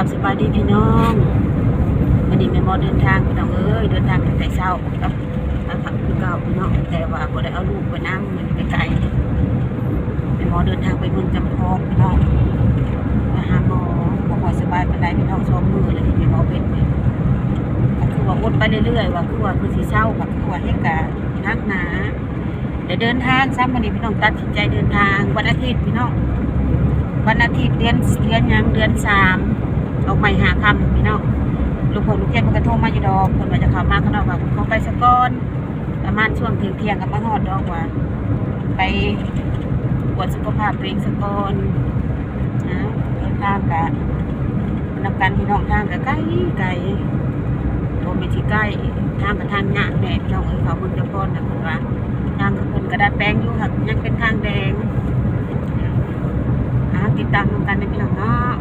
ับสบายดีพี่น้องวันนี้แม่หมอเดินทางพี่น้องเอ้ยเดินทางแต่เช้ากับมาพักคือเก่าพี่น้องแต่ว่าบ่ได้เอาลูกไปนั่งมันไปไกลแม่หมอเดินทางไปเมืองจำพองพี่น้องมาหาหมอบ่ค่อยสบายเปานใดพี่น้องชอบมือเลยแม่หมอเป็นก็คือว่าอดไปเรื่อยๆว่าคือว่าคือสิเศร้าก็คือว่าให้กะนักหนาเดี๋ยวเดินทางซ้ำวันนี้พี่น้องตัดสินใจเดินทางวันอาทิตย์พี่น้องวันอาทิตย์เดือนเดือนยังเดือนสาม ออกไปหาคำพี่น้องลูกผมลูกเทียนมันก็โทรมาอยู่ดอกคนมาจะเข้ามาข้างนอกว่าเขาไปสะก้อนประมาณช่วงเที่ยงเที่ยงกับมาหอดดอกว่า ไปตรวจสุขภาพตัวเองสะก้อนนะเดินทางกะนำกันพี่น้องทางกะใกล้ไกลโทรไปที่ใกล้ทางกับทางยากแน่พี่น้องเอ้ยเขาบิ่งจะก้อนนะคุณว่าทางกับคนกระดาษแป้งอยู่ค่ะยังเป็นทางแดงติดตามกันในพี่น้องเนาะ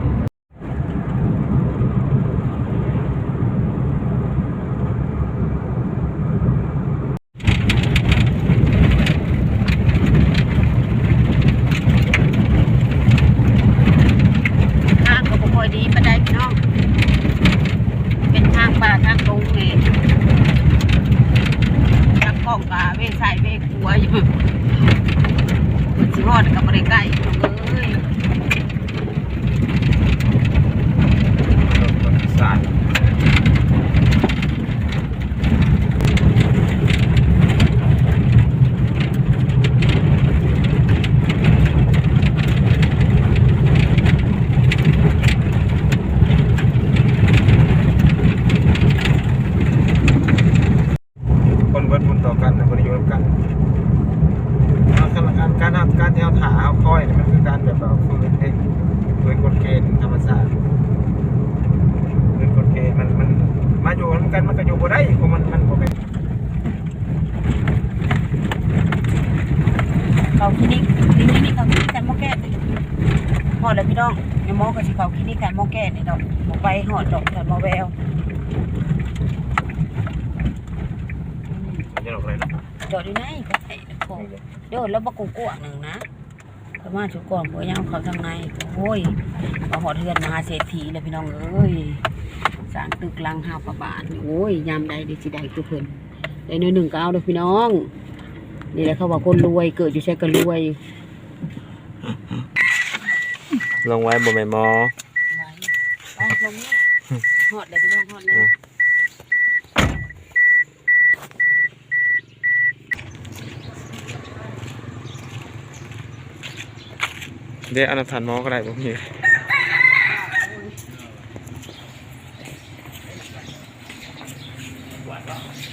ทางก็บ่ค่อยดีปานใดพี่น้อง เป็นทางป่าทางลงนี่ทางกล้องกาเวใส่เวขัวอยู่มันสิฮอดกับบ่ได้ใกล้พี่น้องเอ้ย สาย คนเวิร์ดบุญต่อกันนะบริโภคกันการการการทำการแถวถาเอาค่อยเนี่ยมันคือการแบบแบบฝืนเองฝืนกฎเกณฑ์ธรรมศาสตร์ฝืนกฎเกณฑ์มันมันมาอยู่มันกันมันก็อยู่บ่ได้เพราะมันมันบ่เป็น เขาคลินิกคลินิกนี่เขาคลินิกกันหมอแก้เลยหอดเลยพี่น้องยังมอ ก็สิเขาคลินิกกันหมอแก้นี่ดอกหมอไปหอดดอกแต่หมอแววจะหลอกอะไรนะเดี๋ยวดีไหนก็ใส่โคงเดี๋ยวแล้วบักกูกวหนึ่งนะเขามาชุกก่อนบ่ยังเขาทางในโอ้ยมาหอดเทือนมหาเศรษฐีเลยพี่น้องเอ้ยสร้างตึกลังห้าประบาทโอ้ยยามใดดีสิใดตุเพิ่นได้หน่อยหนึ่งก็เอาเลยพี่น้อง นี่แหละเขาว่าคนรวยเกิดอยู่ใช่ก็รวยลงไว้บ่แม่นมอ ไว้ไปลงเนี่ย ฮอดเลยพี่น้องฮอดเลยเดี๋ยวอันนั้นทันมอก็ได้บ่มี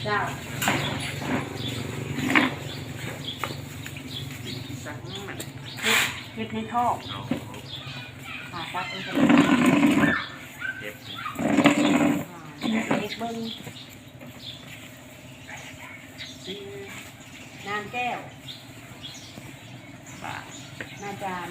เจ้าสั่งมันเฮ็ดในท่อขาตัดเองก็ได้อ่าเฮ็ด เบิ้งอืมนางแก้ว นาจาร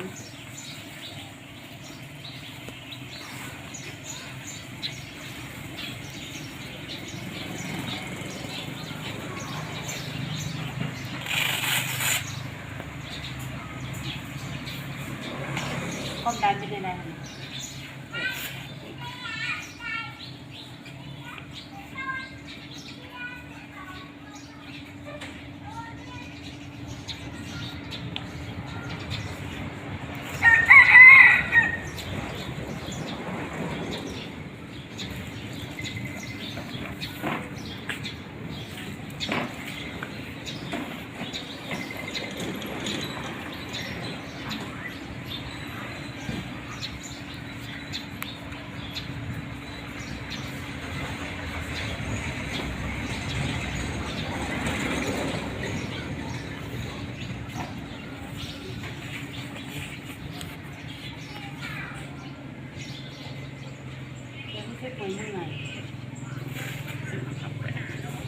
ยังไม่เคยไปยังไง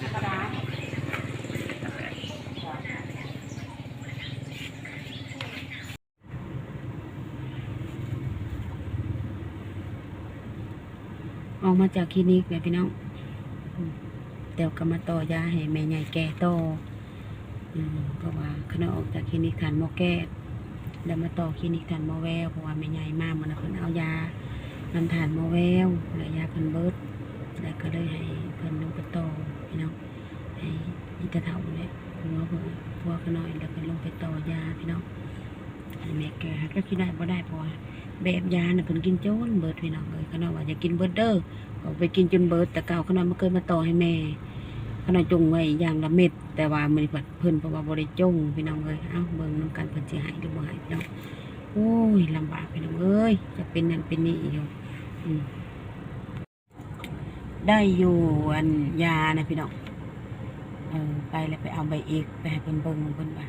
ธรรมดาออกมาจากคลินิกเลยพี่น้องเดี๋ยวก็มาต่อยาให้แม่ใหญ่แก่ต่ออืมเพราะว่าขณะออกจากคลินิกทานหมอแก้แล้วมาต่อคลินิกทานหมอแววเพราะว่าแม่ใหญ่มากมันนะเพิ่นเอายา ลำธารมาแววระยะเพิ่นเบิดแล้วก็เลยให้เพิ่นลงไปต่อพี่น้องให้ยิตาเฒ่าเนี่ยผัวเพิ่นผัวก็น้อยแล้วก็ลงไปต่อยาพี่น้องให้แม่แกก็คิดได้บ่ได้เพราะว่าแบบยาน่ะเพิ่นกินจนเบิดพี่น้องเอ้ยเขาน้อยว่าอยากินเบิดเด้อเอาไปกินจนเบิดแต่เก่าเขาน้อยมาเคยมาต่อให้แม่เขน้อยจงไว้อย่างละเม็ดแต่ว่ามื้อนี้เพิ่นเพิ่นเพราะว่าบ่ได้จงพี่น้องเอ้ยเอ้าเบิ่งนํกันเพิ่นสิให้หรือบ่ให้พี่น้องโอ้ยลำบากพี่น้องเอ้ยจะเป็นนั่นเป็นนี่อยู่ ได้อยู่อันยานะพี่น้องเออไปแล้วไปเอาใบเอกไปให้เพิ่นเบิ่งเพิ่นว่า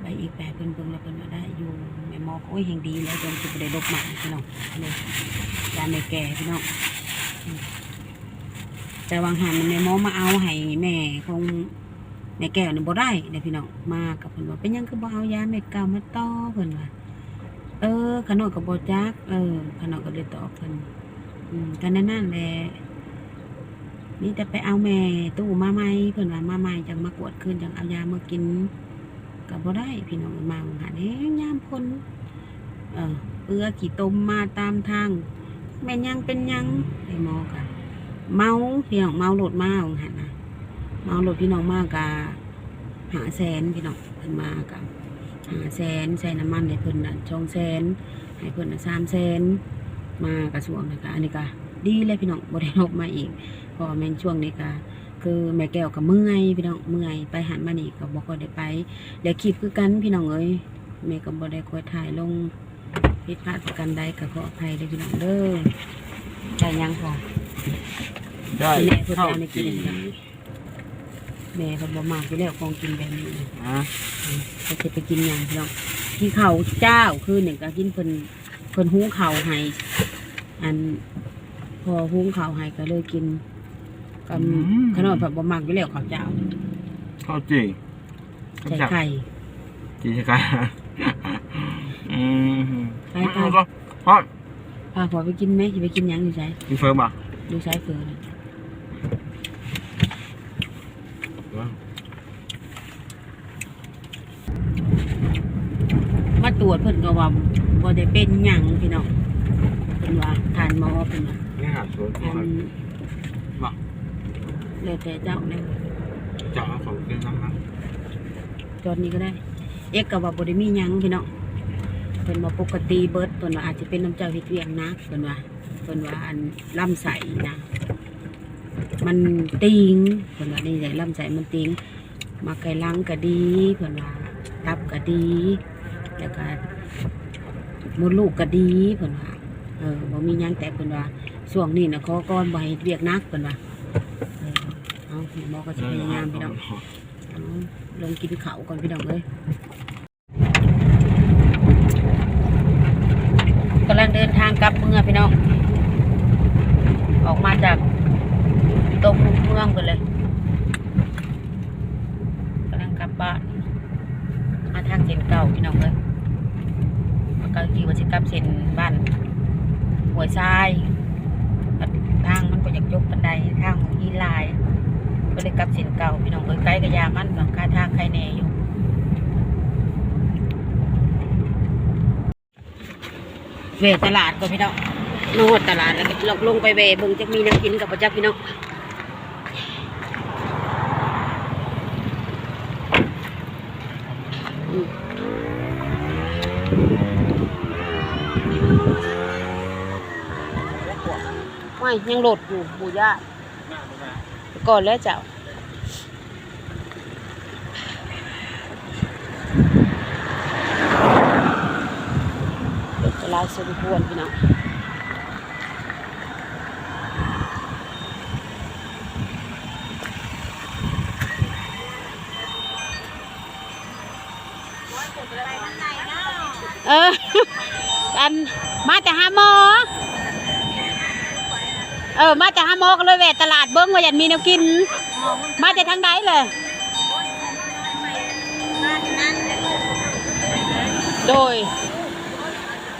ใบเอกไปให้เพิ่นเบิ่งแล้วเพิ่นว่าได้อยู่แม่หมอโอ้ยแห่งดีแล้วจนสิบ่ได้ลบหมาพี่น้องเลยยาแม่แก่พี่น้องอืมแต่วางหันแม่หมอมาเอาให้แม่ของแม่แก้วนี่บ่ได้เด้พี่น้องมากับเพิ่นว่าเป็นหยังคือบ่เอายาเม็ดเก่ามาต่อเพิ่นว่า ออขนมกับบจัก เออขนมก็เลยตอบเพิ่นอืมกันนั่นแหละนี่แต่ไปเอาแม่ตู้มาใหม่เพิ่นว่ามาใหม่จังมากวดคืนจังเอายามากินก็บ่ได้พี่น้องมาหาเด้ยามพ้นเออเปื้อขี้ตมมาตามทางแม่นยังเป็นยังไอ้หมอก็เมาพี่น้องเมารถมาว่าหันนะเมารถพี่น้องมากะหาแสนพี่น้องเพิ่นมากับ ห้าแสนใส่น้ำมันให้เพิ่นน่ะช่องแสนให้เพิ่นน่ะสามแสนมากระทรวงนะคะอันนี้ก็ดีเลยพี่น้องบ่ได้ลบมาอีกเพอแม่นช่วงนี้ก็คือแม่แก้วก็เมื่อยพี่น้องเมื่อยไปหันมานี่ก็บ่ค่อยได้ไปเดี๋ยวคลิปคือกันพี่น้องเอ้ยแม่ก็บ่ได้ค่อยถ่ายลงผิดพลาดประกันใดก็ขออภัยเด้อพี่น้องเด้อได้ยังพอได้แม่เพิ่นเข้าเอาในกิจีนนะแม่เพิ่นบ่มากอยู่แล้วของกินแบบนี้อะเขาจะไปกินอย่างพี่น้องที่เขาวเจ้าคือหนึ่งก็กินเพิ่นเพิ่นหุงข้าวให้อัน พอหุงข้าวให้ก็เลยกินกับขนมผัดบะมักอยู่แล้วข้าวเจ้าเข้าจีใส่ไข่จีใช่ไหมอืมไข่ไม่ไข่เอาก็เพราะพาพอไปกินไหมจะไปกินหยังอยู่ใช้มีเฟิร์มอะอยู่ใช้เฟือนะมาต รวจเพิ่นก็ว่าบ่ได้เป็นหยังพี่น้องเพิ่นว่าทานหมอเพิ่นว่านี่หาสวนอันว่าแล้วแต่เจ้าเนี่ยเจาะของเครื่องน้ำมันตอนนี้ก็ได้ เอ็กกับว่าบริมีหยังพี่น้องเพิ่นว่าปกติเบิดเพิ่นว่าอาจจะเป็นน้ำเจ้าเฮ็ดเวียงนะเพิ่นว่าเพิ่นว่าอันลำไส้นะมันติงเพิ่นว่านี่ใหญ่ลำไส้มันติงมาไก่ลังก็ดีเพิ่นว่าตับก็ดี แล้วก็มดลูกก็ดีเพิ่นว่าเออบ่มีหยังแต่เพิ่นว่าช่วงนี้นะขอก่อนบ่ให้เฮ็ดเวียกหนักเพิ่นว่าเออเอาหมอก็สิพยายามพี่น้องเอาลงกินเขาวก่อนพี่น้องเลยกำลังเดินทางกลับเมืองพี่น้อง ออกมาจากตรงเมืองไปเลยกำลังกลับบ้านมา ทางเส้นเก่าพี่น้องเลยก็ขี่ว่าสิกลับเส้นบ้านหัวทรายบัดทางมันก็อยากยกบันไดทางอีลาย ก็เลยกลับเส้นเก่าพี่น้องเอ้ยไกล้กับยามันเนาะค่าทางใครแน่อยู่เวตลาดก็พี่น้องโนดตลาดแล้วก็ลงลงไปเวบิ่งจะมีน้ำกินกับประจักษ์พี่น้อง ไม่ยังโหลดอยู่บูย่าก่อนแล้วเจ้าเด็กจะลายสมควรพี่น้องเอออันมาแต่หาหมอ เออ มาจากฮามอก็เลยแวะตลาดเบิ้งว่าอยากมีแนวกิน มาจากทางใดเลยโดย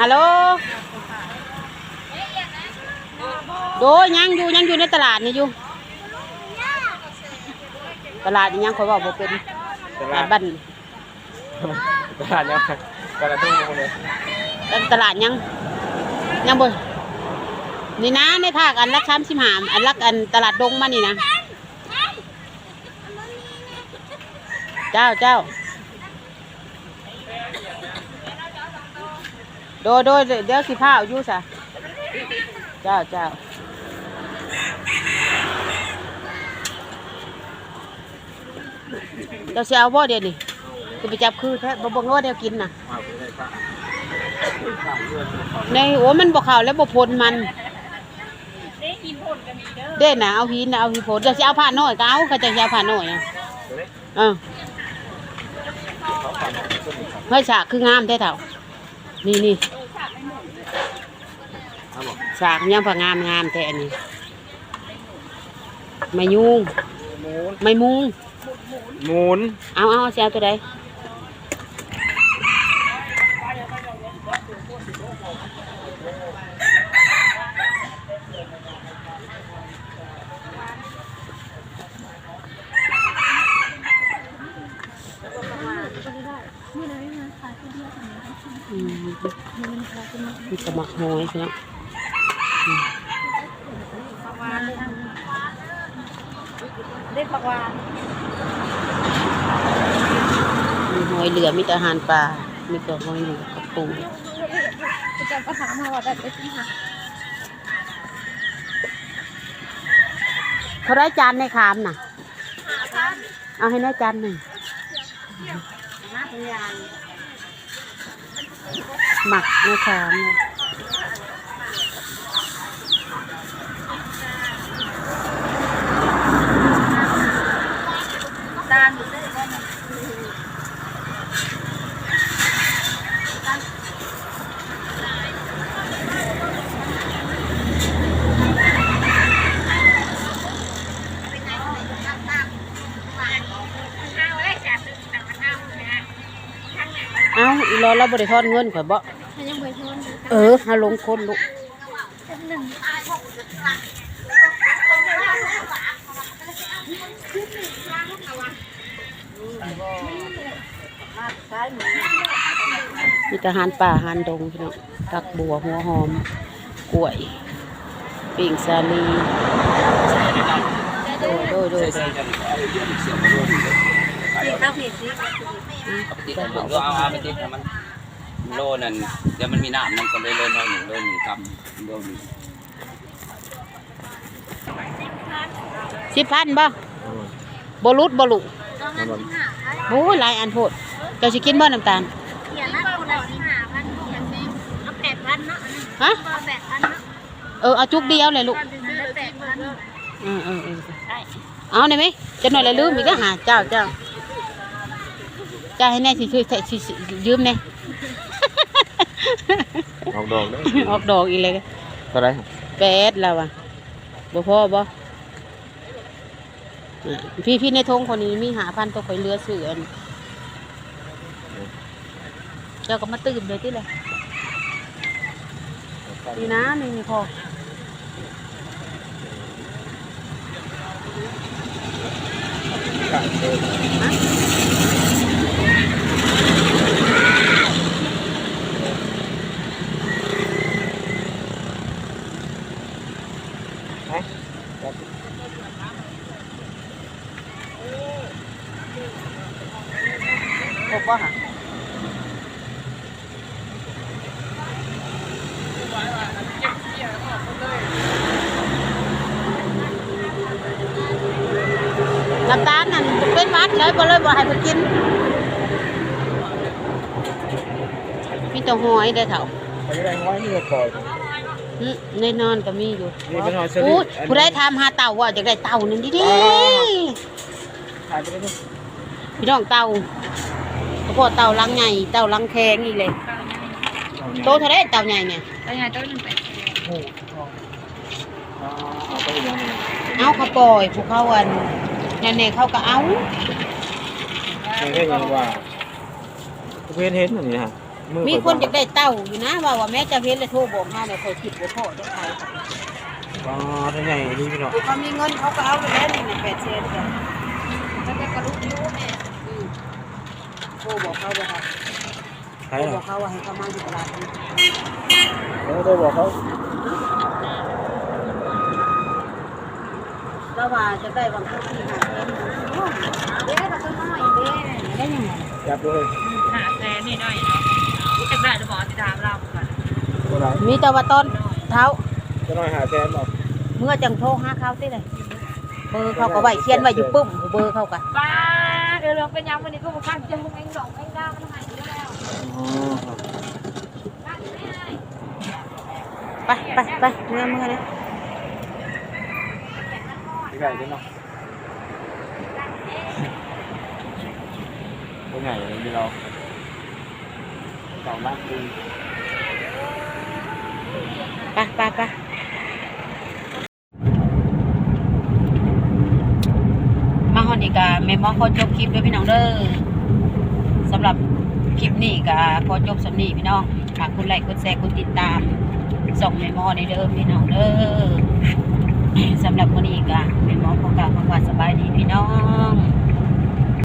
ฮัลโหลโดยยังอยู่ยังอยู่ในตลาดนี่อยู่ ตลาดนี่ยังคอยบอกบ่เป็นตตลาลาดดบ้านตลาดยังกระตุ้งเลยตลาดยังยังบ่ นี่นะในภาคอันรักช้ำสิมหามอันรักอันตลาดดงมานี่นะเจ้าเจ้าโดยโดยเดี๋ยวสิผ้าเอาอยู่ซะเจ้าเจ้าเราเสียเอาบ่เดี๋ยวนี้จะไปจับคือแท้บ่บ่งว่าเดี๋ยวกินน่ะเอาไปได้ค่ะในโอ้มันบ่เข้าแล้วบ่พ้นมัน เด้น่ะเอาหินน่ะเอาหินโพดเดี๋ยวสิเอาผ้าน้อยก็เอาเขาจะสิเอาผ้าน้อยอะเออเฮ้ยฉากคืองามแท้เฒ่านี่นี่เอาบอกฉากยังพองามงามแท้อันนี้ไม่ยุงหมุนไม่มุงหมุน เอาเอาสิเอาตัวใดอืม มีสมักหอยพี่น้องได้ผักหวานมีหอยเหลือมีแต่อาหารปลา มีแต่หอยเหลือกับปูจะจะถามมาว่าได้ไปที่ไหนเขาได้จานในคามน่ะ เอาให้ได้จานหนึ่งหมักในคาม เลยตาลอยู่ได้ก็เอาอีรอเราบริทอนเงินข่อยบ่ ออหาลงคนลูกมีแต่หารป่าหารดงพี่น้องตักบัวหัวหอมกล้วยปิ่งซาลีโดยโดยโดยสี่ข้าวผิดสิติดเอาเอาไปติดมัน โลนั่นเดี๋ยวมันมีน้ำมันก็เลยโลน้อยหนึ่งโลหนึ่งกำโลหนึ่งสิบพันบ่บรุษบลุต้องเงินที่หาพันโอ้ยหลายอันโพดเจ้าสิกินบ่น้ำตาลเขียนนัดคนละที่หาพันเขียนสิเอาแปดพันเนาะฮะเอาแปดพันเนาะเออเอาจุกเดียวเลยลูกตอนซื้อแปดพันเออเออเออเอาได้ไหมจะหน่อยละลืมอีกก็หาเจ้าเจ้าเจ้าให้แน่สิช่วยสิสิยืมแน่ ออกดอกเลยออกดอกอีกเลยเท่าไหรแปดแล้วอะบ่พอบ่อะพี่พี่ในทงคนนี้มีหาพันตัวข่อยเรือเสืออันเจ้าก็มาตื่นเลยที่เลยนี่นะนี่พอครบป่ะค่ะน้ำตาลนั่น เป็นหวัดเลยบ่เลยบ่ให้เพิ่นกินมีแต่หอยได้อเถ่าไปได้ห้อยนี่ก็ปล่อยอืมในนอนก็มีอยู่นี่เป็นหอยสลิดอู้อันนี้ ผู้ใดถามหาเต่าว่าอยากได้เต่านั่นดิดิอ๋อถ่ายไปเลยพี่น้องเต่าเฉพาะเต่าลังใหญ่เต่าลังแข็งอีกเลยโตเท่าไรเต่าใหญ่เนี่ยแล้วไงต้นหนึ่งแปดโอ้อ๋อเอาไปยังไงเอาเขาปล่อยพวกเขาอัน นั่นเองเขาก็เอายังไงยังว่าเพื่อนเห็นอย่างนี้ฮะอมีข่อยคนอยากได้เต่าอยู่นะว่าว่าแม่จะเห็นเลยโทรบอกมาเนี่ยเคยคิดว่าพ่อจะเขาอ๋อท่านใหญ่นี่พี่น้องเขามีเงินเขาก็เอาไปแล้วนี่แปดเซนจ้ะแล้วก็กระลุกยูแม่อืมโทรบอกเขาบอกเขาใครโทรเหรบออกเขาว่าให้เขามาอยู่ตลาดนี้เออได้บอกเขา แล้วว่าจะได้บางคนที่หาเงินโอ้ยเด้เราก็น้อยเด้ได้ยังไงจับเลยหาแสนนี่หน่อยเนาะจะได้จะบอกติดตามเราก่อนตัวไหนมีแต่ว่าต้นเท้าจะน้อยหาแทนบอกเมื่อจังโทรหาเขาติเลยเบอร์เขาก็ไว้เขียนไว้อยู่ปุ้มเบอร์เขาก็ป้าเดี๋ยวเราเป็นยังวันนี้ก็มาข้างจะมึงเองดอกเองดาวมันหายไปแล้วไปไปไปเมื่อเมื่อเลย ที่ไก่กันเนาะตัวใหญ่เลยที่เราสองล้านปีไปไปไปมาฮอนอีกอะแม่หมอขอจบคลิปด้วยพี่น้องเด้อสำหรับคลิปนี้ก็ขอจบสำนีพี่น้องฝากกดไลค์กดแชร์กดติดตามส่งแม่หมอในเด้อพี่น้องเด้อ สำหรับวันนี้ก็แม่หมอขอกล่าวคำว่าสบายดีพี่น้อง